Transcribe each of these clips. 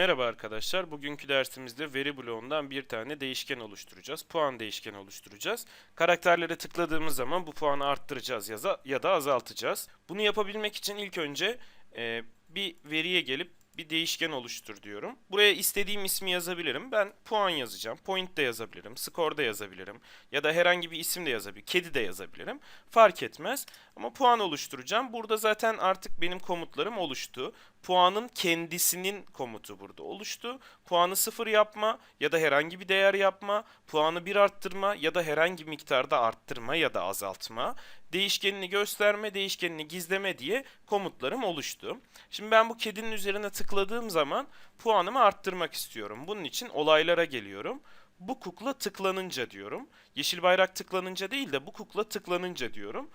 Merhaba arkadaşlar. Bugünkü dersimizde veri bloğundan bir tane değişken oluşturacağız. Puan değişkeni oluşturacağız. Karakterlere tıkladığımız zaman bu puanı arttıracağız ya da, azaltacağız. Bunu yapabilmek için ilk önce e, bir veriye gelip bir değişken oluştur diyorum. Buraya istediğim ismi yazabilirim. Ben puan yazacağım. Point de yazabilirim. Score da yazabilirim. Ya da herhangi bir isim de yazabilirim. Kedi de yazabilirim. Fark etmez. Ama puan oluşturacağım. Burada zaten artık benim komutlarım oluştu. Puanın kendisinin komutu burada oluştu. Puanı sıfır yapma ya da herhangi bir değer yapma. Puanı bir arttırma ya da herhangi bir miktarda arttırma ya da azaltma. Değişkenini gösterme, değişkenini gizleme diye komutlarım oluştu. Şimdi ben bu kedinin üzerine tıkladığım zaman puanımı arttırmak istiyorum. Bunun için olaylara geliyorum. Bu kukla tıklanınca diyorum. Yeşil bayrak tıklanınca değil de bu kukla tıklanınca diyorum.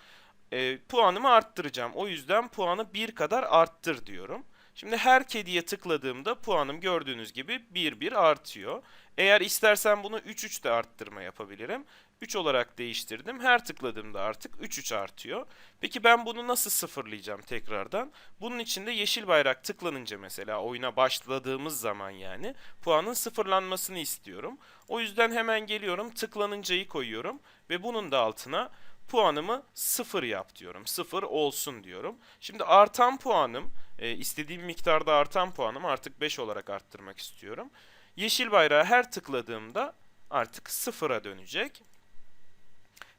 E, puanımı arttıracağım. O yüzden puanı bir kadar arttır diyorum. Şimdi her kediye tıkladığımda puanım gördüğünüz gibi 1 1 artıyor. Eğer istersen bunu 3 3 de arttırma yapabilirim. 3 olarak değiştirdim. Her tıkladığımda artık 3 3 artıyor. Peki ben bunu nasıl sıfırlayacağım tekrardan? Bunun için de yeşil bayrak tıklanınca mesela oyuna başladığımız zaman yani puanın sıfırlanmasını istiyorum. O yüzden hemen geliyorum tıklanıncayı koyuyorum ve bunun da altına puanımı sıfır yap diyorum. Sıfır olsun diyorum. Şimdi artan puanım, e, istediğim miktarda artan puanım artık 5 olarak arttırmak istiyorum. Yeşil bayrağı her tıkladığımda artık sıfıra dönecek.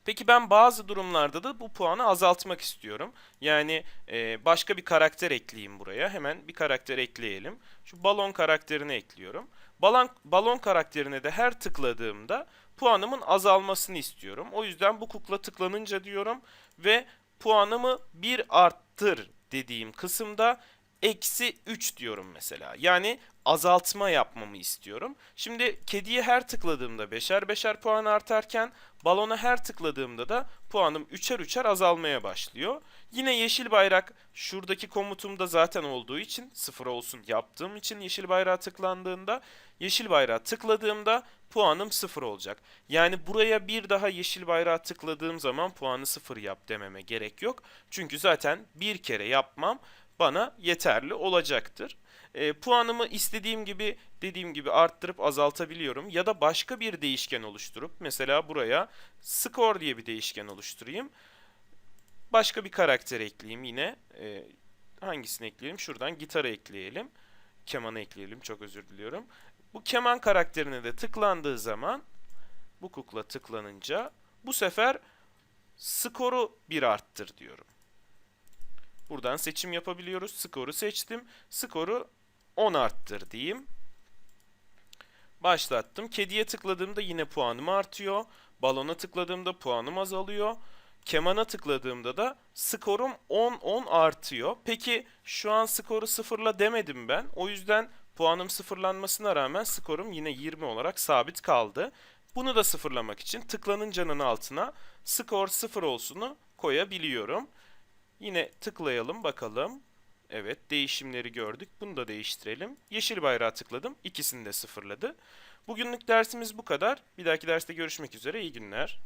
Peki ben bazı durumlarda da bu puanı azaltmak istiyorum. Yani e, başka bir karakter ekleyeyim buraya. Hemen bir karakter ekleyelim. Şu balon karakterini ekliyorum. Balon, balon karakterine de her tıkladığımda puanımın azalmasını istiyorum. O yüzden bu kukla tıklanınca diyorum ve puanımı bir arttır dediğim kısımda eksi 3 diyorum mesela. Yani azaltma yapmamı istiyorum. Şimdi kediye her tıkladığımda beşer beşer puan artarken balona her tıkladığımda da puanım üçer üçer azalmaya başlıyor. Yine yeşil bayrak şuradaki komutumda zaten olduğu için sıfır olsun yaptığım için yeşil bayrağa tıklandığında yeşil bayrağa tıkladığımda puanım sıfır olacak. Yani buraya bir daha yeşil bayrağı tıkladığım zaman puanı sıfır yap dememe gerek yok. Çünkü zaten bir kere yapmam bana yeterli olacaktır. E, puanımı istediğim gibi dediğim gibi arttırıp azaltabiliyorum ya da başka bir değişken oluşturup mesela buraya score diye bir değişken oluşturayım. Başka bir karakter ekleyeyim yine. E, hangisini ekleyelim? Şuradan gitarı ekleyelim. Kemanı ekleyelim. Çok özür diliyorum. Bu keman karakterine de tıklandığı zaman bu kukla tıklanınca bu sefer skoru bir arttır diyorum. Buradan seçim yapabiliyoruz. Skoru seçtim. Skoru 10 arttır diyeyim. Başlattım. Kediye tıkladığımda yine puanım artıyor. Balona tıkladığımda puanım azalıyor. Kemana tıkladığımda da skorum 10-10 artıyor. Peki şu an skoru sıfırla demedim ben. O yüzden puanım sıfırlanmasına rağmen skorum yine 20 olarak sabit kaldı. Bunu da sıfırlamak için tıklanıncanın altına skor sıfır olsunu koyabiliyorum. Yine tıklayalım bakalım. Evet değişimleri gördük. Bunu da değiştirelim. Yeşil bayrağı tıkladım. İkisini de sıfırladı. Bugünlük dersimiz bu kadar. Bir dahaki derste görüşmek üzere. İyi günler.